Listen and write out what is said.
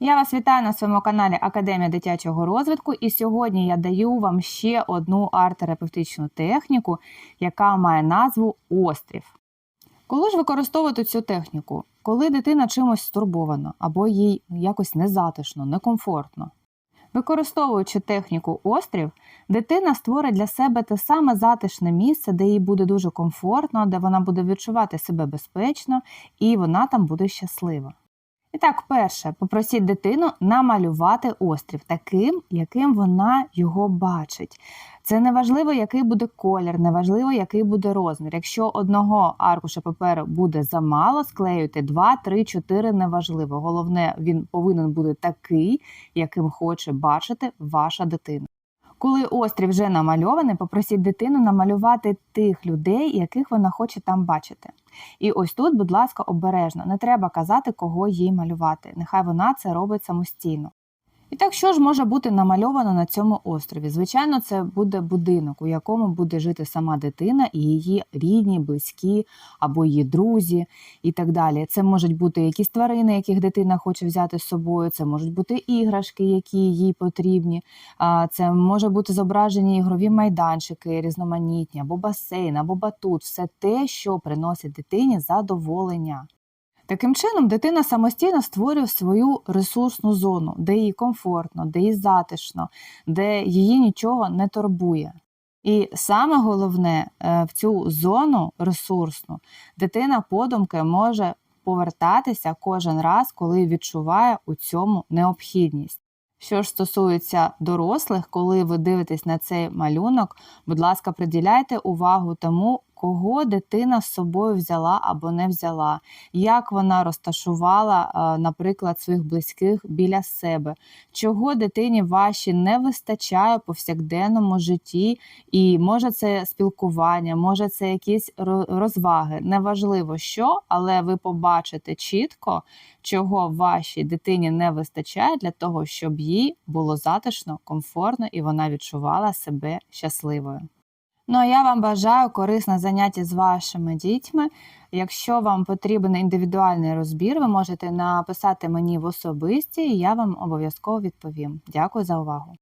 Я вас вітаю на своєму каналі Академія дитячого розвитку, і сьогодні я даю вам ще одну арт-терапевтичну техніку, яка має назву острів. Коли ж використовувати цю техніку? Коли дитина чимось стурбована або їй якось незатишно, некомфортно. Використовуючи техніку острів, дитина створить для себе те саме затишне місце, де їй буде дуже комфортно, де вона буде відчувати себе безпечно і вона там буде щаслива. І так, перше, попросіть дитину намалювати острів таким, яким вона його бачить. Це не важливо, який буде колір, не важливо, який буде розмір. Якщо одного аркуша паперу буде замало, склеюйте 2, 3, 4, неважливо. Головне, він повинен бути такий, яким хоче бачити ваша дитина. Коли острів вже намальований, попросіть дитину намалювати тих людей, яких вона хоче там бачити. І ось тут, будь ласка, обережно, не треба казати, кого їй малювати. Нехай вона це робить самостійно. І так, що ж може бути намальовано на цьому острові? Звичайно, це буде будинок, у якому буде жити сама дитина і її рідні, близькі або її друзі і так далі. Це можуть бути якісь тварини, яких дитина хоче взяти з собою. Це можуть бути іграшки, які їй потрібні. Це може бути зображені ігрові майданчики, різноманітні, або басейн, або батут. Все те, що приносить дитині задоволення. Таким чином, дитина самостійно створює свою ресурсну зону, де їй комфортно, де їй затишно, де її нічого не турбує. І саме головне, е, в цю зону ресурсну дитина подумки може повертатися кожен раз, коли відчуває у цьому необхідність. Що ж стосується дорослих, коли ви дивитесь на цей малюнок, будь ласка, приділяйте увагу тому, кого дитина з собою взяла або не взяла, як вона розташувала, е, наприклад, своїх близьких біля себе, чого дитині вашій не вистачає у повсякденному житті, і може це спілкування, може це якісь розваги. Неважливо що, але ви побачите чітко, чого вашій дитині не вистачає для того, щоб їй було затишно, комфортно і вона відчувала себе щасливою. Ну а я вам бажаю корисне заняття з вашими дітьми. Якщо вам потрібен індивідуальний розбір, ви можете написати мені в особисті, і я вам обов'язково відповім. Дякую за увагу.